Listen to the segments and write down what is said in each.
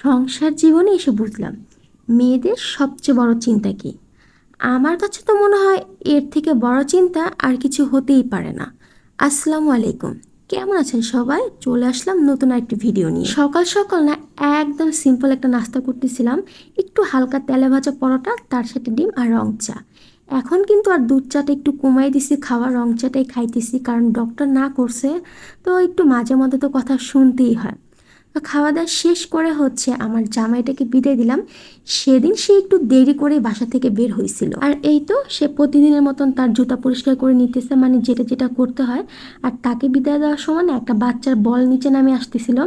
সংসার জীবনে এসে বুঝলাম, মেয়েদের সবচেয়ে বড় চিন্তা কি? আমার কাছে তো মনে হয় এর থেকে বড় চিন্তা আর কিছু হতেই পারে না। আসসালামু আলাইকুম। কেমন আছেন সবাই? চলে আসলাম নতুন একটি ভিডিও নিয়ে। সকাল সকাল না একদম সিম্পল একটা নাস্তা করতেছিলাম, একটু হালকা তেলে ভাজা পরোটা, তার সাথে ডিম আর রং চা। এখন কিন্তু আর দুধ চাটা একটু কমাই দিছি, খাওয়া রং চাটাই খাইতেছি, কারণ ডক্টর না করছে, তো একটু মাঝে মধ্যে তো কথা শুনতেই হয়। তো খাওয়া দাওয়া শেষ করে হচ্ছে আমার জামাইটাকে বিদায় দিলাম। সেদিন সে একটু দেরি করে বাসা থেকে বের হয়েছিল আর এই তো সে প্রতিদিনের মতন তার জুতা পরিষ্কার করে নিতেছে মানে যেটা যেটা করতে হয়। আর তাকে বিদায় দেওয়ার সময় একটা বাচ্চার বল নিচে নামে আসতেছিল।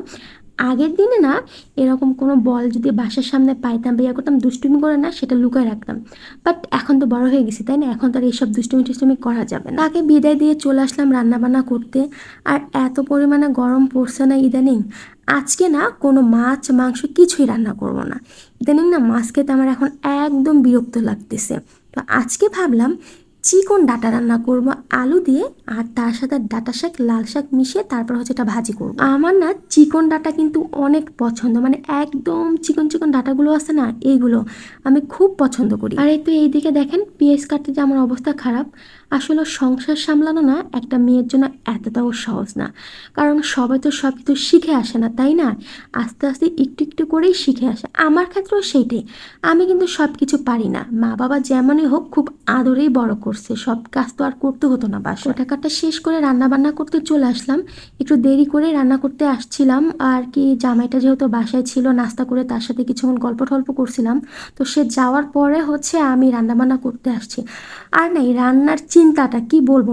আগের দিনে না এরকম কোনো বল যদি বাসার সামনে পাইতাম বা করতাম, দুষ্টুমি করে না সেটা লুকায় রাখতাম। বাট এখন তো বড় হয়ে গেছি, তাই না? এখন তো আর এইসব দুষ্টুমি টুষ্টুমি করা যাবে না। তাকে বিদায় দিয়ে চলে আসলাম রান্নাবান্না করতে। আর এত পরিমাণে গরম পড়ছে না ইদানিং। আজকে না কোনো মাছ, মাংস কিছুই রান্না করব না। ইদানিং না মাছ খেতে আমার এখন একদম বিরক্ত লাগতেছে। তো আজকে ভাবলাম চিকন ডাটা রান্না করব, আলু দিয়ে, আর তার সাথে ডাটা শাক, লাল শাক মিশিয়ে তারপর হচ্ছে এটা ভাজি করব। আমার না চিকন ডাটা কিন্তু অনেক পছন্দ মানে একদম চিকন চিকন ডাটাগুলো আছে না, এইগুলো আমি খুব পছন্দ করি। আর এই এইদিকে দেখেন, পেঁয়াজ কাটতে যে আমার অবস্থা খারাপ আসলে সংসার সামলানো না একটা মেয়ের জন্য এতটাও সহজ না। কারণ সবাই তো সব কিছু শিখে আসে না, তাই না? আস্তে আস্তে একটু একটু করেই শিখে আসে। আমার ক্ষেত্রেও সেইটাই। আমি কিন্তু সব কিছু পারি না। মা বাবা যেমনই হোক খুব আদরেই বড় করছে। সব কাজ তো আর করতে হতো না বাসা টাকাটা শেষ করে রান্না বান্না করতে চলে আসলাম। একটু দেরি করে রান্না করতে আসছিলাম। আর কি, জামাইটা যেহেতু বাসায় ছিল, নাস্তা করে তার সাথে কিছুক্ষণ গল্প টল্প করছিলাম। তো সে যাওয়ার পরে হচ্ছে আমি রান্না বান্না করতে আসছি। আর না এই রান্নার চিন্তাটা কি বলব?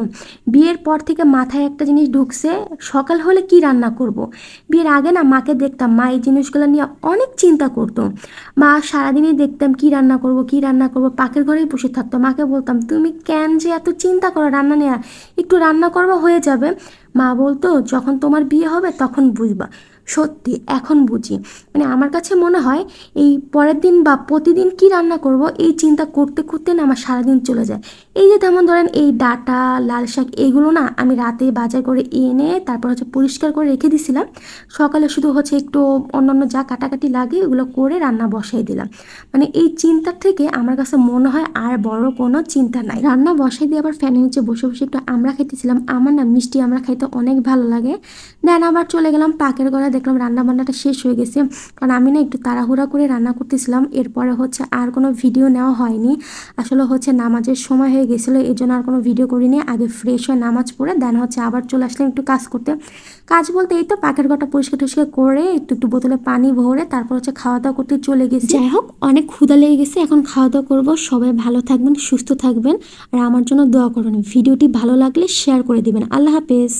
বিয়ের পর থেকে মাথায় একটা জিনিস ঢুকছে, সকাল হলে কি রান্না করব। বিয়ের আগে না মাকে দেখতাম, মা এই জিনিসগুলো নিয়ে অনেক চিন্তা করতো। মা সারাদিনই দেখতাম কি রান্না করব, কি রান্না করব, পাকের ঘরেই বসে থাকতো মাকে বলতাম, তুমি কেন যে এত চিন্তা করো রান্না নেওয়া একটু রান্না করবা হয়ে যাবে। মা বলতো, যখন তোমার বিয়ে হবে তখন বুঝবা। সত্যি, এখন বুঝি। মানে আমার কাছে মনে হয় এই পরের দিন বা প্রতিদিন কি রান্না করব, এই চিন্তা করতে করতে না আমার সারাদিন চলে যায়। এই যে তেমন ধরেন এই ডাটা, লাল শাক, এগুলো না আমি রাতে বাজার করে এনে তারপর হচ্ছে পরিষ্কার করে রেখে দিছিলাম। সকালে শুধু হচ্ছে একটু অন্যান্য যা কাটাকাটি লাগে ওগুলো করে রান্না বসাই দিলাম। মানে এই চিন্তার থেকে আমার কাছে মনে হয় আর বড় কোনো চিন্তা নাই। রান্না বসাই দিয়ে আবার ফ্যানের নিচে বসে বসে একটু আমরা খেতেছিলাম আমার না মিষ্টি আমরা খাইতে অনেক ভালো লাগে। দেন আবার চলে গেলাম পাকের গড়া দেখলাম রান্না বান্নাটা শেষ হয়ে গেছে। কারণ আমি না একটু তাড়াহুড়া করে রান্না করতেছিলাম, এরপরে হচ্ছে আর কোনো ভিডিও নেওয়া হয়নি। আসলে হচ্ছে নামাজের সময় হয়ে গেছিল, এই জন্য আর কোনো ভিডিও করিনি। আগে ফ্রেশ হয়ে নামাজ পড়ে, দেন হচ্ছে আবার চলে আসলাম একটু কাজ করতে। কাজ বলতে এই তো পাকের ঘরটা পরিষ্কার টরিষ্কার করে, একটু একটু বোতলে পানি ভরে, তারপর হচ্ছে খাওয়া দাওয়া করতে চলে গেছি। যাই হোক, অনেক ক্ষুদা লেগে গেছে, এখন খাওয়া দাওয়া করব। সবাই ভালো থাকবেন, সুস্থ থাকবেন, আর আমার জন্য দোয়া করবেন ভিডিওটি ভালো লাগলে শেয়ার করে দিবেন। আল্লাহ হাফেজ।